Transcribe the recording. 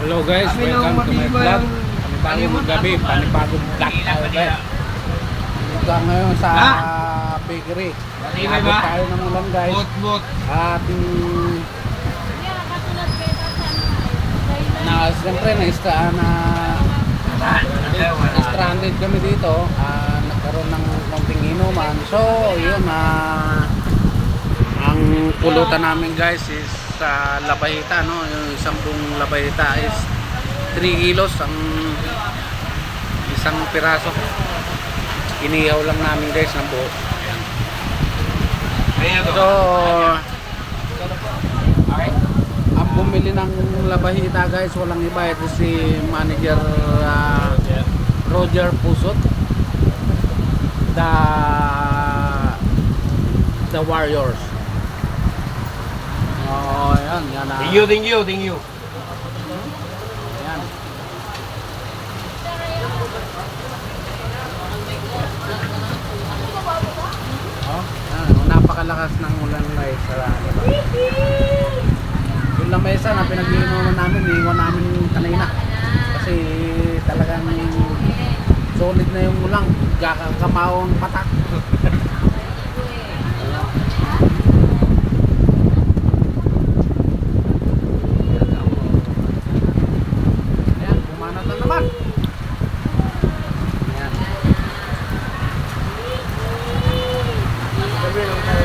Hello guys, Kami welcome to my vlog. Panibagong gabi, panibagong vlog tayo guys. Ito ngayon sa bakery. Ba? tayo ng ulan guys. At mm, na siyempre na ista na stranded kami dito. Ah, nagkaroon ng konting inuman. So, yun na ang pulutan namin guys is sa labahita no, yung isang buong labahita is 3 kilos ang isang piraso. Inihaw lang namin guys ng buo. Ayan So, ang bumili ng labahita guys, walang iba. Ito si manager ah, Roger Pusot. The The Warriors. Oh, yan, yan na. Thank you, thank you, thank you. Yan. Oh, yan. napakalakas ng ulan guys sa diba? Yung lamesa na pinag-iinuman namin, iiwan namin kanina. Kasi talagang solid na yung ulang, kakamaw ang patak. Everyone